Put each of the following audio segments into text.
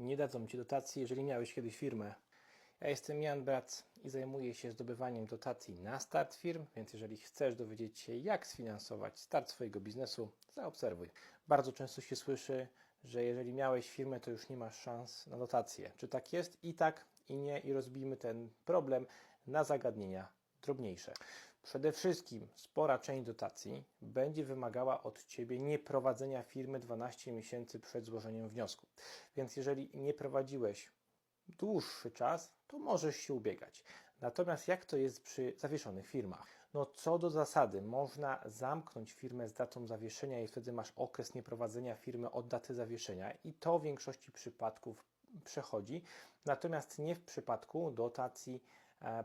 nie dadzą Ci dotacji, jeżeli miałeś kiedyś firmę. Ja jestem Jan Brac i zajmuję się zdobywaniem dotacji na start firm, więc jeżeli chcesz dowiedzieć się, jak sfinansować start swojego biznesu, zaobserwuj. Bardzo często się słyszy, że jeżeli miałeś firmę, to już nie masz szans na dotację. Czy tak jest? I tak, i nie, i rozbijmy ten problem na zagadnienia drobniejsze. Przede wszystkim spora część dotacji będzie wymagała od Ciebie nieprowadzenia firmy 12 miesięcy przed złożeniem wniosku. Więc jeżeli nie prowadziłeś dłuższy czas, to możesz się ubiegać. Natomiast jak to jest przy zawieszonych firmach? No co do zasady, można zamknąć firmę z datą zawieszenia i wtedy masz okres nieprowadzenia firmy od daty zawieszenia i to w większości przypadków przechodzi, natomiast nie w przypadku dotacji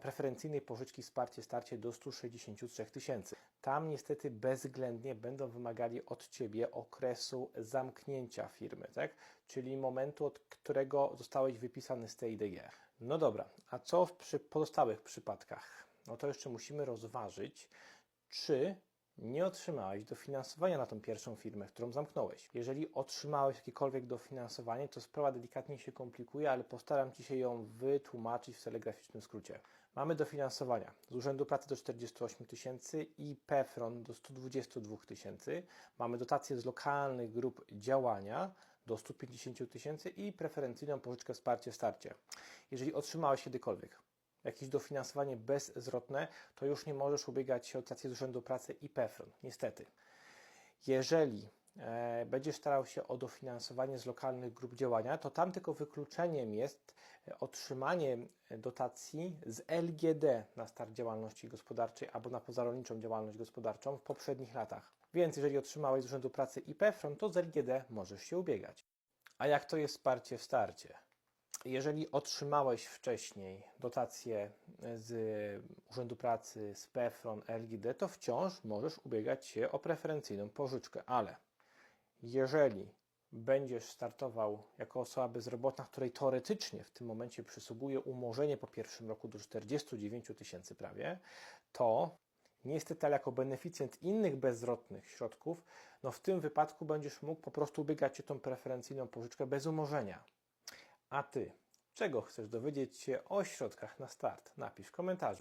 preferencyjnej pożyczki wsparcie starcie do 163 tysięcy. Tam niestety bezwzględnie będą wymagali od Ciebie okresu zamknięcia firmy, tak? czyli momentu, od którego zostałeś wypisany z TIDG. No dobra, a co w przy pozostałych przypadkach? No to jeszcze musimy rozważyć, czy nie otrzymałeś dofinansowania na tą pierwszą firmę, którą zamknąłeś. Jeżeli otrzymałeś jakiekolwiek dofinansowanie, to sprawa delikatnie się komplikuje, ale postaram Ci się ją wytłumaczyć w telegraficznym skrócie. Mamy dofinansowania z Urzędu Pracy do 48 tysięcy i PEFRON do 122 tysięcy. Mamy dotacje z lokalnych grup działania do 150 tysięcy i preferencyjną pożyczkę wsparcie starcie. Jeżeli otrzymałeś kiedykolwiek jakieś dofinansowanie bezzwrotne, to już nie możesz ubiegać się o dotację z Urzędu Pracy i PEFRON, niestety. Jeżeli e, będziesz starał się o dofinansowanie z lokalnych grup działania, to tam tylko wykluczeniem jest e, otrzymanie dotacji z LGD na start działalności gospodarczej albo na pozarolniczą działalność gospodarczą w poprzednich latach. Więc jeżeli otrzymałeś z Urzędu Pracy i PEFRON, to z LGD możesz się ubiegać. A jak to jest wsparcie w starcie? Jeżeli otrzymałeś wcześniej dotacje z Urzędu Pracy, z PEFRON, LGD, to wciąż możesz ubiegać się o preferencyjną pożyczkę, ale jeżeli będziesz startował jako osoba bezrobotna, której teoretycznie w tym momencie przysługuje umorzenie po pierwszym roku do 49 tysięcy prawie, to niestety, ale jako beneficjent innych bezwzrotnych środków, no w tym wypadku będziesz mógł po prostu ubiegać się tą preferencyjną pożyczkę bez umorzenia. A Ty, czego chcesz dowiedzieć się o środkach na start? Napisz w komentarzu.